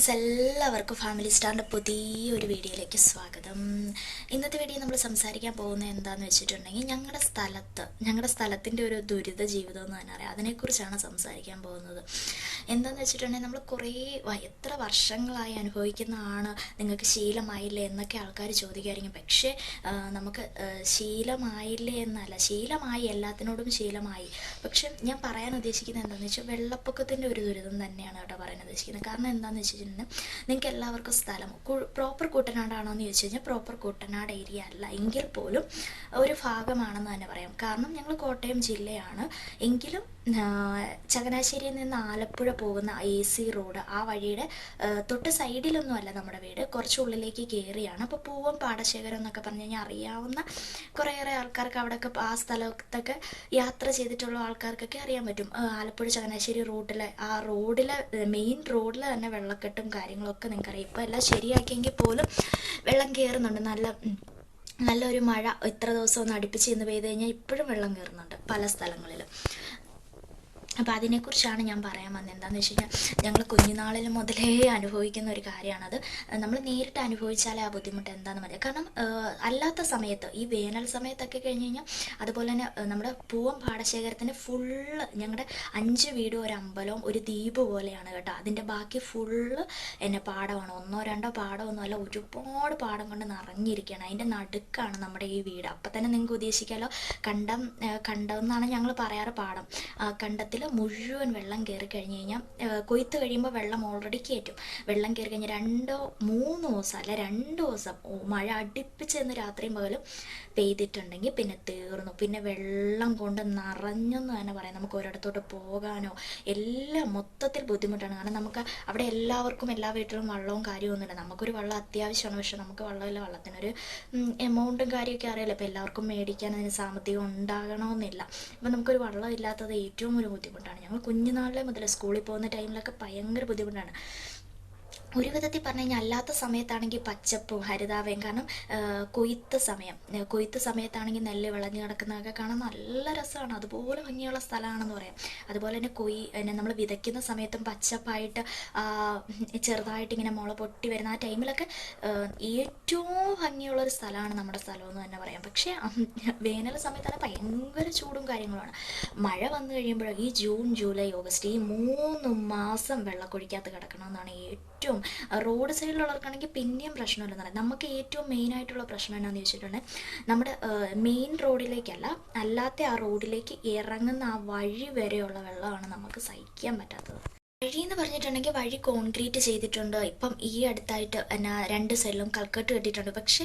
Friends എല്ലാവർക്കും family സ്റ്റാറിന്റെ പുതിയൊരു വീഡിയോയിലേക്ക് സ്വാഗതം. ഇന്നത്തെ വീഡിയോ നമ്മൾ സംസാരിക്കാൻ പോകുന്നത് എന്താണെന്ന് വെച്ചിട്ടുണ്ടെങ്കിൽ ഞങ്ങളുടെ സ്ഥലത്ത് ഞങ്ങളുടെ സ്ഥലത്തിന്റെ ഒരു ദുരിത ജീവിതം എന്ന് തന്നെ അറിയാം അതിനെക്കുറിച്ചാണ് സംസാരിക്കാൻ പോകുന്നത്. എന്താണെന്ന് വെച്ചിട്ടുണ്ടെങ്കിൽ നമ്മൾ കുറേ എത്ര വർഷങ്ങളായി അനുഭവിക്കുന്നതാണ് നിങ്ങൾക്ക് ശീലമായില്ലേ എന്നൊക്കെ ആൾക്കാർ ചോദിക്കായിരിക്കും. പക്ഷേ നമുക്ക് ശീലമായില്ലേ എന്നല്ല ശീലമായി എല്ലാത്തിനോടും ശീലമായി. പക്ഷെ ഞാൻ പറയാൻ ഉദ്ദേശിക്കുന്നത് എന്താണെന്ന് വെച്ചാൽ വെള്ളപ്പൊക്കത്തിന്റെ ഒരു ദുരിതം തന്നെയാണ് കേട്ടോ പറയാൻ ഉദ്ദേശിക്കുന്നത്. കാരണം എന്താണെന്ന് വെച്ചിട്ടുണ്ടെങ്കിൽ നിങ്ങൾക്ക് എല്ലാവർക്കും സ്ഥലം. പ്രോപ്പർ കുട്ടനാടാണോ എന്ന് ചോദിച്ചു കഴിഞ്ഞാൽ പ്രോപ്പർ കുട്ടനാട് ഏരിയ അല്ല. എങ്കിൽ പോലും ഒരു ഭാഗമാണെന്ന് തന്നെ പറയാം. കാരണം ഞങ്ങൾ കോട്ടയം ജില്ലയാണ്. എങ്കിലും ചങ്ങനാശ്ശേരിയിൽ നിന്ന് ആലപ്പുഴ പോകുന്ന എ സി റോഡ് ആ വഴിയുടെ തൊട്ട് സൈഡിലൊന്നും അല്ല നമ്മുടെ വീട്. കുറച്ച് ഉള്ളിലേക്ക് കയറിയാണ്. അപ്പോൾ പൂവം പാടശേഖരം എന്നൊക്കെ പറഞ്ഞു കഴിഞ്ഞാൽ അറിയാവുന്ന കുറേയേറെ ആൾക്കാർക്ക് അവിടെയൊക്കെ ആ സ്ഥലത്തൊക്കെ യാത്ര ചെയ്തിട്ടുള്ള ആൾക്കാർക്കൊക്കെ അറിയാൻ പറ്റും. ആലപ്പുഴ ചങ്ങനാശ്ശേരി റൂട്ടിലെ ആ റോഡിലെ മെയിൻ റോഡിൽ തന്നെ വെള്ളക്കെട്ടും കാര്യങ്ങളൊക്കെ നിങ്ങൾക്കറിയാം. ഇപ്പോൾ എല്ലാം ശരിയാക്കിയെങ്കിൽ പോലും വെള്ളം കയറുന്നുണ്ട്. നല്ല നല്ലൊരു മഴ ഇത്ര ദിവസം ഒന്ന് അടുപ്പിച്ച് ഇന്ന് പെയ്ത് കഴിഞ്ഞാൽ ഇപ്പോഴും വെള്ളം കയറുന്നുണ്ട് പല സ്ഥലങ്ങളിലും. അപ്പോൾ അതിനെക്കുറിച്ചാണ് ഞാൻ പറയാൻ വന്നത്. എന്താണെന്ന് വെച്ച് കഴിഞ്ഞാൽ ഞങ്ങൾ കുഞ്ഞുനാളിൽ മുതലേ അനുഭവിക്കുന്ന ഒരു കാര്യമാണത് നമ്മൾ നേരിട്ട് അനുഭവിച്ചാലേ ആ ബുദ്ധിമുട്ട് എന്താണെന്ന് പറയാം. കാരണം അല്ലാത്ത സമയത്ത് ഈ വേനൽ സമയത്തൊക്കെ കഴിഞ്ഞ് കഴിഞ്ഞാൽ അതുപോലെ തന്നെ നമ്മുടെ പൂവം പാടശേഖരത്തിന് ഫുള്ള് ഞങ്ങളുടെ അഞ്ച് വീടും ഒരു അമ്പലവും ഒരു ദ്വീപ് പോലെയാണ് കേട്ടോ. അതിന്റെ ബാക്കി ഫുള്ള് എന്നെ പാടമാണ്. ഒന്നോ രണ്ടോ പാടമൊന്നും അല്ല ഒരുപാട് പാടം കൊണ്ട് നിറഞ്ഞിരിക്കുകയാണ് അതിന്റെ നടുക്കാണ് നമ്മുടെ ഈ വീട്. അപ്പം തന്നെ നിങ്ങൾക്ക് ഉദ്ദേശിക്കാമല്ലോ കണ്ടം കണ്ടം എന്നാണ് ഞങ്ങൾ പറയാറ് പാടം. കണ്ടത്തിൽ മുഴുവൻ വെള്ളം കയറി കഴിഞ്ഞ് കഴിഞ്ഞാൽ കൊയ്ത്ത് കഴിയുമ്പോൾ വെള്ളം ഓൾറെഡി കയറ്റും. വെള്ളം കയറി കഴിഞ്ഞാൽ രണ്ടോ മൂന്ന് ദിവസം അല്ല രണ്ട് ദിവസം മഴ അടുപ്പിച്ചെന്ന് രാത്രിയും പകലും പെയ്തിട്ടുണ്ടെങ്കിൽ പിന്നെ തീർന്നു. പിന്നെ വെള്ളം കൊണ്ട് നിറഞ്ഞെന്ന് തന്നെ പറയാം. നമുക്ക് ഒരിടത്തോട്ട് പോകാനോ എല്ലാം മൊത്തത്തിൽ ബുദ്ധിമുട്ടാണ്. കാരണം നമുക്ക് അവിടെ എല്ലാവർക്കും എല്ലാ വീട്ടിലും വെള്ളവും കാര്യമൊന്നുമില്ല നമുക്കൊരു വെള്ളം അത്യാവശ്യമാണ്. പക്ഷെ നമുക്ക് വെള്ളമില്ല. വെള്ളത്തിനൊരു എമൗണ്ടും കാര്യമൊക്കെ അറിയാലോ ഇപ്പോൾ എല്ലാവർക്കും മേടിക്കാൻ അതിന് സാമ്പത്തികം ഉണ്ടാകണമെന്നില്ല. അപ്പം നമുക്കൊരു വെള്ളം ഇല്ലാത്തത് ഏറ്റവും ഒരു ബുദ്ധിമുട്ടാണ്. ഞങ്ങൾ കുഞ്ഞുനാളിലെ മുതൽ സ്കൂളിൽ പോകുന്ന ടൈമിലൊക്കെ ഭയങ്കര ബുദ്ധിമുട്ടാണ്. ഒരു വിധത്തിൽ പറഞ്ഞു കഴിഞ്ഞാൽ അല്ലാത്ത സമയത്താണെങ്കിൽ പച്ചപ്പും ഹരിതാവയും കാരണം കൊയ്ത്ത് സമയം. കൊയ്ത്ത് സമയത്താണെങ്കിൽ നെല്ല് വിളഞ്ഞു കിടക്കുന്നതൊക്കെ കാണാൻ നല്ല രസമാണ്. അതുപോലെ ഭംഗിയുള്ള സ്ഥലമാണെന്ന് പറയാം. അതുപോലെ തന്നെ കൊയ് പിന്നെ നമ്മൾ വിതയ്ക്കുന്ന സമയത്തും പച്ചപ്പായിട്ട് ചെറുതായിട്ട് ഇങ്ങനെ മുള പൊട്ടി വരുന്ന ആ ടൈമിലൊക്കെ ഏറ്റവും ഭംഗിയുള്ള ഒരു സ്ഥലമാണ് നമ്മുടെ സ്ഥലം എന്ന് തന്നെ പറയാം. പക്ഷേ വേനൽ സമയത്താണ് ഭയങ്കര ചൂടും കാര്യങ്ങളുമാണ്. മഴ വന്നു കഴിയുമ്പോൾ ഈ ജൂൺ ജൂലൈ ഓഗസ്റ്റ് ഈ മൂന്ന് മാസം വെള്ളക്കൊഴിക്കകത്ത് കിടക്കണമെന്നാണ് ഏറ്റവും റോഡ് സൈഡിലുള്ളവർക്കാണെങ്കിൽ പിന്നെയും പ്രശ്നമില്ലെന്ന് പറയാം. നമുക്ക് ഏറ്റവും മെയിൻ ആയിട്ടുള്ള പ്രശ്നം എന്നാന്ന് ചോദിച്ചിട്ടുണ്ടെങ്കിൽ നമ്മുടെ മെയിൻ റോഡിലേക്കല്ല അല്ലാത്ത ആ റോഡിലേക്ക് ഇറങ്ങുന്ന ആ വഴി വരെയുള്ള വെള്ളമാണ് നമുക്ക് സഹിക്കാൻ പറ്റാത്തത്. വഴി എന്ന് പറഞ്ഞിട്ടുണ്ടെങ്കിൽ വഴി കോൺക്രീറ്റ് ചെയ്തിട്ടുണ്ട്. ഇപ്പം ഈ അടുത്തായിട്ട് എന്നാ രണ്ട് സൈഡിലും കൽക്കട്ട് കെട്ടിയിട്ടുണ്ട്. പക്ഷേ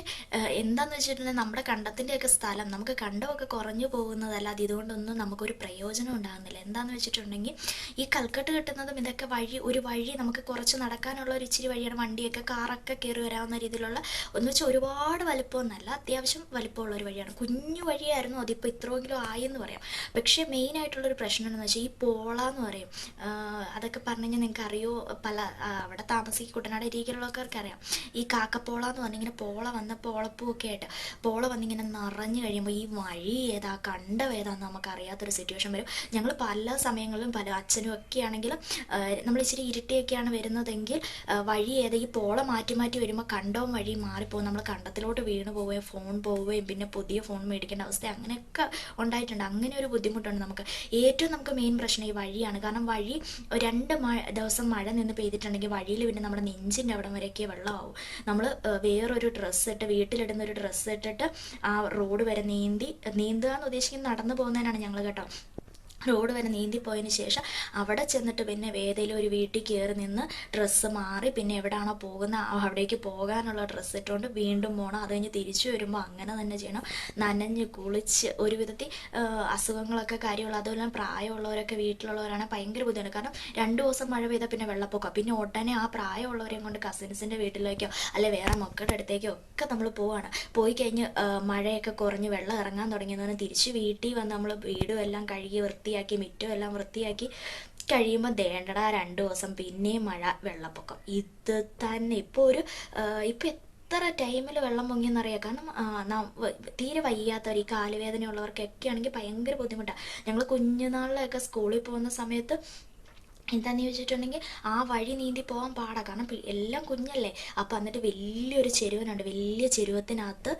എന്താന്ന് വെച്ചിട്ടുണ്ടെങ്കിൽ നമ്മുടെ കണ്ടത്തിന്റെയൊക്കെ സ്ഥലം നമുക്ക് കണ്ടമൊക്കെ കുറഞ്ഞു പോകുന്നതല്ലാതെ ഇതുകൊണ്ടൊന്നും നമുക്കൊരു പ്രയോജനം ഉണ്ടാകുന്നില്ല. എന്താന്ന് വെച്ചിട്ടുണ്ടെങ്കിൽ ഈ കൽക്കട്ട് കെട്ടുന്നതും ഇതൊക്കെ വഴി ഒരു വഴി നമുക്ക് കുറച്ച് നടക്കാനുള്ള ഒരു ഇച്ചിരി വഴിയാണ്. വണ്ടിയൊക്കെ കാറൊക്കെ കയറി വരാവുന്ന രീതിയിലുള്ള ഒന്ന് വെച്ചാൽ ഒരുപാട് വലിപ്പമൊന്നുമല്ല അത്യാവശ്യം വലിപ്പമുള്ള ഒരു വഴിയാണ്. കുഞ്ഞു വഴിയായിരുന്നു അതിപ്പോൾ ഇത്രയെങ്കിലും ആയെന്ന് പറയാം. പക്ഷേ മെയിൻ ആയിട്ടുള്ളൊരു പ്രശ്നം എന്ന് വെച്ചാൽ ഈ പോള എന്ന് പറയും അതൊക്കെ പറഞ്ഞു നിങ്ങൾക്ക് അറിയോ പല അവിടെ താമസിക്കുന്ന കുട്ടനാട് ഏരിയയിലുള്ളവർക്കൊക്കെ അറിയാം ഈ കാക്കപ്പോള എന്ന് പറഞ്ഞിങ്ങനെ പോള വന്ന പോളപ്പൂവൊക്കെ ആയിട്ട് പോള വന്നിങ്ങനെ നിറഞ്ഞു കഴിയുമ്പോൾ ഈ വഴി ഏതാ കണ്ടം ഏതാന്ന് നമുക്ക് അറിയാത്തൊരു സിറ്റുവേഷൻ വരും. ഞങ്ങൾ പല സമയങ്ങളിലും പല അച്ഛനും ഒക്കെ ആണെങ്കിലും നമ്മൾ ഇച്ചിരി ഇരുട്ടിയൊക്കെയാണ് വരുന്നതെങ്കിൽ വഴി ഏതാ ഈ പോള മാറ്റി മാറ്റി വരുമ്പോൾ കണ്ടവും വഴി മാറിപ്പോകും നമ്മൾ കണ്ടത്തിലോട്ട് വീണ് പോവുകയും ഫോൺ പോവുകയും പിന്നെ പുതിയ ഫോൺ മേടിക്കേണ്ട അവസ്ഥ അങ്ങനെയൊക്കെ ഉണ്ടായിട്ടുണ്ട്. അങ്ങനെ ഒരു ബുദ്ധിമുട്ടുണ്ട് നമുക്ക്. ഏറ്റവും നമുക്ക് മെയിൻ പ്രശ്നം ഈ വഴിയാണ്. കാരണം വഴി രണ്ട് മഴ ദിവസം മഴ നിന്ന് പെയ്തിട്ടുണ്ടെങ്കിൽ വഴിയിൽ പിന്നെ നമ്മുടെ നെഞ്ചിന്റെ അവിടം വരെയൊക്കെ വെള്ളമാവും. നമ്മൾ വേറൊരു ഡ്രസ്സ് ഇട്ട് വീട്ടിലിടുന്ന ഒരു ഡ്രസ്സ് ഇട്ടിട്ട് ആ റോഡ് വരെ നീന്തി നീന്തുക എന്ന് ഉദ്ദേശിക്കുന്നത് നടന്നു പോകുന്നതിനാണ് ഞങ്ങൾ കേട്ടോ. റോഡ് വരെ നീന്തിപ്പോയതിന് ശേഷം അവിടെ ചെന്നിട്ട് പിന്നെ വേദയിലും ഒരു വീട്ടിൽ കയറി നിന്ന് ഡ്രസ്സ് മാറി പിന്നെ എവിടെയാണോ പോകുന്ന അവിടേക്ക് പോകാനുള്ള ഡ്രസ്സ് ഇട്ടുകൊണ്ട് വീണ്ടും പോകണം അത് കഴിഞ്ഞ് തിരിച്ചു വരുമ്പോൾ അങ്ങനെ തന്നെ ചെയ്യണം. നനഞ്ഞ് കുളിച്ച് ഒരു വിധത്തിൽ അസുഖങ്ങളൊക്കെ കാര്യമുള്ള അതുപോലെ പ്രായമുള്ളവരൊക്കെ വീട്ടിലുള്ളവരാണ് ഭയങ്കര ബുദ്ധിമുട്ട് കാരണം രണ്ട് ദിവസം മഴ പെയ്താൽ പിന്നെ വെള്ളപ്പൊക്കം. പിന്നെ ഉടനെ ആ പ്രായമുള്ളവരെയും കൊണ്ട് കസിൻസിന്റെ വീട്ടിലേക്കോ അല്ലെ വേറെ മക്കളുടെ അടുത്തേക്കോ ഒക്കെ നമ്മൾ പോവാണ്. പോയി കഴിഞ്ഞ് മഴയൊക്കെ കുറഞ്ഞ് വെള്ളം ഇറങ്ങാൻ തുടങ്ങിയതാണ് തിരിച്ച് വീട്ടിൽ വന്ന് നമ്മൾ വീടും എല്ലാം കഴുകി വൃത്തിയാക്കി വൃത്തിയാക്കി മിറ്റം എല്ലാം വൃത്തിയാക്കി കഴിയുമ്പോൾ ദേണ്ടട രണ്ട് ദിവസം പിന്നെയും മഴ വെള്ളപ്പൊക്കം. ഇത് തന്നെ ഇപ്പോൾ ഒരു ഇപ്പോൾ എത്ര ടൈമിൽ വെള്ളം പൊങ്ങിയെന്നറിയാം. കാരണം തീരെ വയ്യാത്തവർ ഈ കാലുവേദനയുള്ളവർക്കൊക്കെ ആണെങ്കിൽ ഭയങ്കര ബുദ്ധിമുട്ടാണ് ഞങ്ങൾ കുഞ്ഞുനാളിലൊക്കെ സ്കൂളിൽ പോകുന്ന സമയത്ത് എന്താന്ന് ചോദിച്ചിട്ടുണ്ടെങ്കിൽ ആ വഴി നീന്തി പോകാൻ പാടാ. കാരണം എല്ലാം കുഞ്ഞല്ലേ. അപ്പം എന്നിട്ട് വലിയൊരു ചെരുവനുണ്ട്. വലിയ ചെരുവത്തിനകത്ത്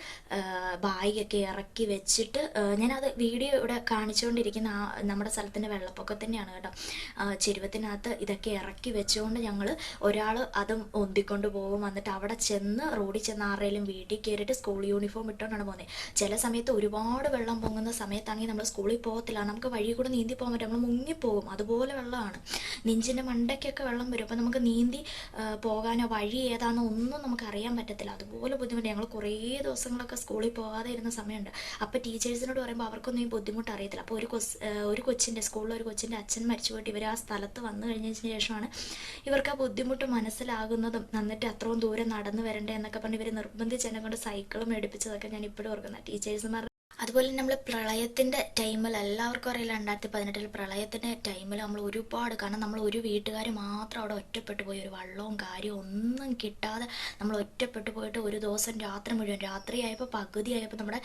ബായിയൊക്കെ ഇറക്കി വെച്ചിട്ട് ഞാനത് വീഡിയോ ഇവിടെ കാണിച്ചുകൊണ്ടിരിക്കുന്ന ആ നമ്മുടെ സ്ഥലത്തിന്റെ വെള്ളപ്പൊക്കം തന്നെയാണ് കേട്ടോ. ചെരുവത്തിനകത്ത് ഇതൊക്കെ ഇറക്കി വെച്ചുകൊണ്ട് ഞങ്ങൾ ഒരാൾ അതും ഒന്തിക്കൊണ്ട് പോകും. എന്നിട്ട് അവിടെ ചെന്ന് റോഡിൽ ചെന്ന് ആരുടെയും വീട്ടിൽ കയറിയിട്ട് സ്കൂൾ യൂണിഫോം ഇട്ടുകൊണ്ടാണ് പോകുന്നത് ചില സമയത്ത് ഒരുപാട് വെള്ളം പൊങ്ങുന്ന സമയത്താണെങ്കിൽ നമ്മൾ സ്കൂളിൽ പോകത്തില്ല. നമുക്ക് വഴി കൂടെ നീന്തി പോകാൻ പറ്റും. നമ്മൾ മുങ്ങിപ്പോകും അതുപോലെ വെള്ളമാണ്. നെഞ്ചിന്റെ മണ്ടയ്ക്കൊക്കെ വെള്ളം വരും. അപ്പോൾ നമുക്ക് നീന്തി പോകാനോ വഴി ഏതാണെന്നോ ഒന്നും നമുക്ക് അറിയാൻ പറ്റത്തില്ല. അതുപോലെ ബുദ്ധിമുട്ട്. ഞങ്ങൾ കുറേ ദിവസങ്ങളൊക്കെ സ്കൂളിൽ പോകാതെ ഇരുന്ന സമയമുണ്ട്. അപ്പോൾ ടീച്ചേഴ്സിനോട് പറയുമ്പോൾ അവർക്കൊന്നും ഈ ബുദ്ധിമുട്ട് അറിയത്തില്ല. അപ്പോൾ ഒരു കൊസ് ഒരു കൊച്ചിന്റെ സ്കൂളിൽ ഒരു കൊച്ചിന്റെ അച്ഛൻ മരിച്ചു പോയിട്ട് ഇവർ ആ സ്ഥലത്ത് വന്നു കഴിഞ്ഞതിന് ശേഷമാണ് ഇവർക്ക് ആ ബുദ്ധിമുട്ട് മനസ്സിലാകുന്നതും എന്നിട്ട് അത്രയും ദൂരം നടന്നു വരണ്ടേ എന്നൊക്കെ പറഞ്ഞ് ഇവർ നിർബന്ധിച്ച് എന്നെ കൊണ്ട് സൈക്കിളും എടുപ്പിച്ചതൊക്കെ ഞാൻ ഇപ്പോഴും ഓർക്കുന്നത് ടീച്ചേഴ്സുമാർ അതുപോലെ നമ്മൾ പ്രളയത്തിന്റെ ടൈമിൽ എല്ലാവർക്കും അറിയില്ല രണ്ടായിരത്തി പതിനെട്ടിൽ പ്രളയത്തിന്റെ ടൈമിൽ നമ്മൾ ഒരുപാട് കാരണം നമ്മൾ ഒരു വീട്ടുകാർ മാത്രം അവിടെ ഒറ്റപ്പെട്ടു പോയി. ഒരു വള്ളവും കാര്യവും ഒന്നും കിട്ടാതെ നമ്മൾ ഒറ്റപ്പെട്ടു പോയിട്ട് ഒരു ദിവസം രാത്രി മുഴുവൻ രാത്രിയായപ്പോൾ പകുതിയായപ്പോൾ നമ്മുടെ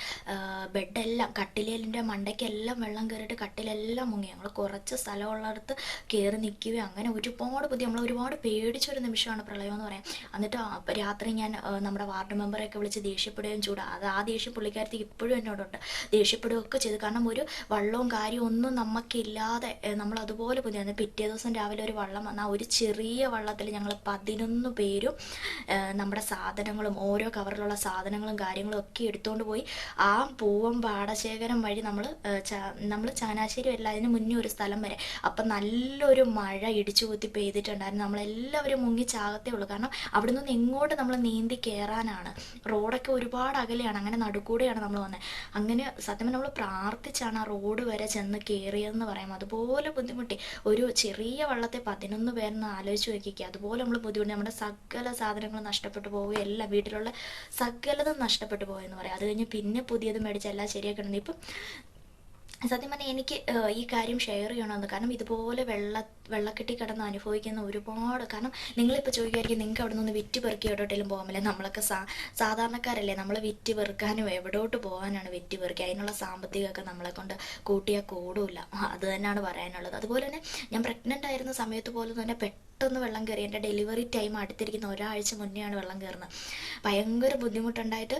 ബെഡെല്ലാം കട്ടിലേലിന്റെ മണ്ടയ്ക്കെല്ലാം വെള്ളം കയറിയിട്ട് കട്ടിലെല്ലാം മുങ്ങി. ഞങ്ങൾ കുറച്ച് സ്ഥലമുള്ളിടത്ത് കയറി നിൽക്കുകയും അങ്ങനെ ഒരുപാട് പുതിയ നമ്മൾ ഒരുപാട് പേടിച്ചൊരു നിമിഷമാണ് പ്രളയം എന്ന് പറയാം എന്നിട്ട് രാത്രി ഞാൻ നമ്മുടെ വാർഡ് മെമ്പറെയൊക്കെ വിളിച്ച് ദേഷ്യപ്പെടുകയും ചൂടാ. അത് ആ ദേഷ്യം പുള്ളിക്കാരത്തി ഇപ്പോഴും എന്നോടുണ്ട്. ദേഷ്യപ്പെടുകയൊക്കെ ചെയ്തു. കാരണം ഒരു വള്ളവും കാര്യവും ഒന്നും നമുക്കില്ലാതെ നമ്മൾ അതുപോലെ ബുദ്ധിമുട്ട് പിറ്റേ ദിവസം രാവിലെ ഒരു വള്ളം വന്നാൽ ഒരു ചെറിയ വള്ളത്തിൽ ഞങ്ങൾ പതിനൊന്ന് പേരും നമ്മുടെ സാധനങ്ങളും ഓരോ കവറിലുള്ള സാധനങ്ങളും കാര്യങ്ങളും ഒക്കെ എടുത്തുകൊണ്ട് പോയി. ആ പൂവം പാടശേഖരം വഴി നമ്മൾ നമ്മൾ ചങ്ങനാശ്ശേരി അല്ല അതിന് മുന്നേ ഒരു സ്ഥലം വരെ. അപ്പം നല്ലൊരു മഴ ഇടിച്ചു കുത്തി പെയ്തിട്ടുണ്ടായിരുന്നു. നമ്മളെല്ലാവരും മുങ്ങി ചാകത്തേ ഉള്ളൂ. കാരണം അവിടെ നിന്ന് എങ്ങോട്ട് നമ്മൾ നീന്തി കയറാനാണ് റോഡൊക്കെ ഒരുപാട് അകലെയാണ്. അങ്ങനെ നടുക്കൂടെയാണ് നമ്മൾ വന്നത് അങ്ങനെ സത്യം നമ്മൾ പ്രാർത്ഥിച്ചാണ് ആ റോഡ് വരെ ചെന്ന് കയറിയതെന്ന് പറയാം അതുപോലെ ബുദ്ധിമുട്ടി. ഒരു ചെറിയ വള്ളത്തെ പതിനൊന്ന് പേരെന്ന് ആലോചിച്ച് നോക്കിക്കുക അതുപോലെ നമ്മൾ ബുദ്ധിമുട്ടി. നമ്മുടെ സകല സാധനങ്ങൾ നഷ്ടപ്പെട്ടു പോവുകയും എല്ലാം വീട്ടിലുള്ള സകലതും നഷ്ടപ്പെട്ടു പോയെന്ന് പറയാം. അത് കഴിഞ്ഞ് പിന്നെ പുതിയത് മേടിച്ച് എല്ലാം ശരിയാക്കണമെന്ന് ഇപ്പം സത്യം പറഞ്ഞാൽ എനിക്ക് ഈ കാര്യം ഷെയർ ചെയ്യണമെന്ന്. കാരണം ഇതുപോലെ വെള്ള വെള്ളക്കെട്ടി കിടന്ന് അനുഭവിക്കുന്ന ഒരുപാട് കാരണം നിങ്ങളിപ്പോൾ ചോദിക്കുമായിരിക്കും നിങ്ങൾക്ക് അവിടെ നിന്ന് വിറ്റ് പെറുക്കി എവിടോട്ടേലും പോകാമല്ലേ? നമ്മളൊക്കെ സാ സാധാരണക്കാരല്ലേ? നമ്മൾ വിറ്റ് പെറുക്കാനും എവിടോട്ട് പോകാനാണ് വിറ്റ് പെറുക്കി അതിനുള്ള സാമ്പത്തികമൊക്കെ നമ്മളെ കൊണ്ട് കൂട്ടിയാൽ കൂടില്ല അത് തന്നെയാണ് പറയാനുള്ളത്. അതുപോലെ തന്നെ ഞാൻ പ്രഗ്നന്റ് ആയിരുന്ന സമയത്ത് പോലും തന്നെ പെട്ടെന്ന് വെള്ളം കയറി. എന്റെ ഡെലിവറി ടൈം അടുത്തിരിക്കുന്ന ഒരാഴ്ച മുന്നെയാണ് വെള്ളം കയറുന്നത്. ഭയങ്കര ബുദ്ധിമുട്ടുണ്ടായിട്ട്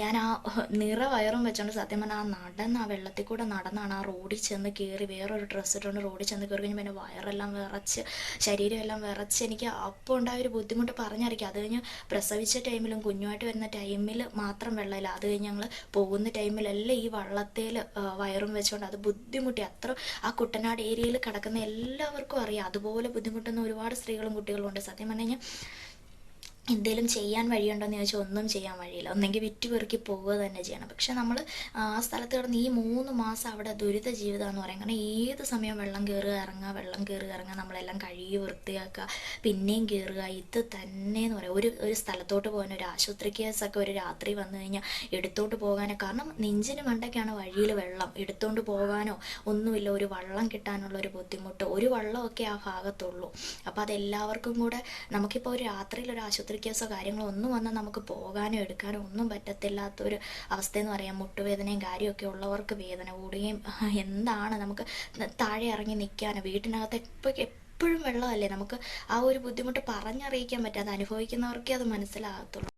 ഞാൻ ആ നിറ വയറും വെച്ചുകൊണ്ട് സത്യം പറഞ്ഞാൽ ആ നടന്ന് ആ വെള്ളത്തിൽ കൂടെ നടന്നാണ് ആ റോഡിൽ ചെന്ന് കയറി വേറൊരു ഡ്രസ്സ് ഇട്ടുകൊണ്ട് റോഡിൽ ചെന്ന് കയറി കഴിഞ്ഞപ്പോൾ എന്റെ വയറെല്ലാം വിറച്ച് ശരീരമെല്ലാം വിറച്ച് എനിക്ക് അപ്പോൾ ഉണ്ടായ ഒരു ബുദ്ധിമുട്ട് പറഞ്ഞറിയിക്കുക അത് കഴിഞ്ഞ് പ്രസവിച്ച ടൈമിലും കുഞ്ഞുമായിട്ട് വരുന്ന ടൈമിൽ മാത്രം വെള്ളമില്ല. അത് കഴിഞ്ഞ് ഞങ്ങൾ പോകുന്ന ടൈമിലെല്ലാം ഈ വള്ളത്തേൽ വയറും വെച്ചുകൊണ്ട് അത് ബുദ്ധിമുട്ടി. അത്ര ആ കുട്ടനാട് ഏരിയയിൽ കിടക്കുന്ന എല്ലാവർക്കും അറിയാം. അതുപോലെ ബുദ്ധിമുട്ടുന്ന ഒരുപാട് സ്ത്രീകളും കുട്ടികളും ഉണ്ട്. സത്യം പറഞ്ഞു കഴിഞ്ഞാൽ എന്തെങ്കിലും ചെയ്യാൻ വഴിയുണ്ടോ എന്ന് ചോദിച്ചാൽ ഒന്നും ചെയ്യാൻ വഴിയില്ല. ഒന്നെങ്കിൽ വിറ്റ് പെറുക്കി പോവുക തന്നെ ചെയ്യണം. പക്ഷെ നമ്മൾ ആ സ്ഥലത്ത് കിടന്ന് ഈ മൂന്ന് മാസം അവിടെ ദുരിത ജീവിതം എന്ന് പറയും കാരണം ഏത് സമയം വെള്ളം കയറുക ഇറങ്ങുക വെള്ളം കയറുക ഇറങ്ങുക നമ്മളെല്ലാം കഴുകി വൃത്തിയാക്കുക പിന്നെയും കയറുക ഇത് തന്നെ എന്ന് പറയാം. ഒരു ഒരു സ്ഥലത്തോട്ട് പോകാൻ ഒരു ആശുപത്രി കേസൊക്കെ ഒരു രാത്രി വന്നു കഴിഞ്ഞാൽ എടുത്തോണ്ട് പോകാനോ കാരണം നെഞ്ചിന് മണ്ടയ്ക്കാണ് വഴിയിൽ വെള്ളം. എടുത്തോണ്ട് പോകാനോ ഒന്നുമില്ല. ഒരു വള്ളം കിട്ടാനുള്ള ഒരു ബുദ്ധിമുട്ട്. ഒരു വള്ളമൊക്കെ ആ ഭാഗത്തുള്ളൂ. അപ്പോൾ അതെല്ലാവർക്കും കൂടെ നമുക്കിപ്പോൾ ഒരു രാത്രിയിൽ ഒരു ആശുപത്രി കേസോ കാര്യങ്ങളോ ഒന്നും വന്നാൽ നമുക്ക് പോകാനോ എടുക്കാനോ ഒന്നും പറ്റത്തില്ലാത്തൊരു അവസ്ഥയെന്ന് പറയാം. മുട്ടുവേദനയും കാര്യമൊക്കെ ഉള്ളവർക്ക് വേദന കൂടുകയും എന്താണ് നമുക്ക് താഴെ ഇറങ്ങി നിൽക്കാനോ വീട്ടിനകത്ത് എപ്പോൾ എപ്പോഴും വെള്ളമല്ലേ നമുക്ക് ആ ഒരു ബുദ്ധിമുട്ട് പറഞ്ഞറിയിക്കാൻ പറ്റാതെ അനുഭവിക്കുന്നവർക്കേ അത് മനസ്സിലാകത്തുള്ളൂ.